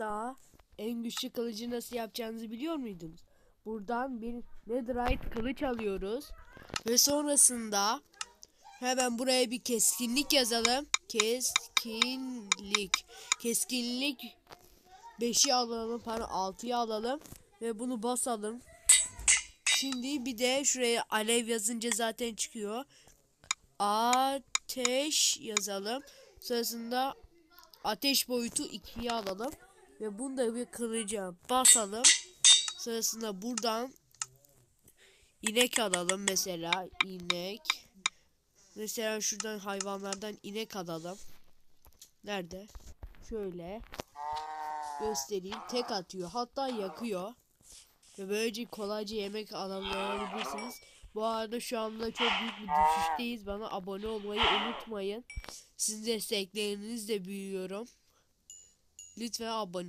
Minecraft'ta en güçlü kılıcı nasıl yapacağınızı biliyor muydunuz? Buradan bir netherite kılıç alıyoruz. Ve sonrasında hemen buraya bir keskinlik yazalım. Keskinlik. Keskinlik 5'i alalım pardon 6'yı alalım. Ve bunu basalım. Şimdi bir de şuraya alev yazınca zaten çıkıyor. Ateş yazalım. Sonrasında ateş boyutu 2'ye alalım. Ve bunu da bir kılıca basalım. Sonrasında buradan inek alalım mesela. inek. Mesela şuradan hayvanlardan inek alalım. Nerede? Şöyle. Göstereyim. Tek atıyor. Hatta yakıyor. Ve böylece kolayca yemek alabilirsiniz. Bu arada şu anda çok büyük bir düşüşteyiz. Bana abone olmayı unutmayın. Sizin desteklerinizle büyüyorum. Lütfen abone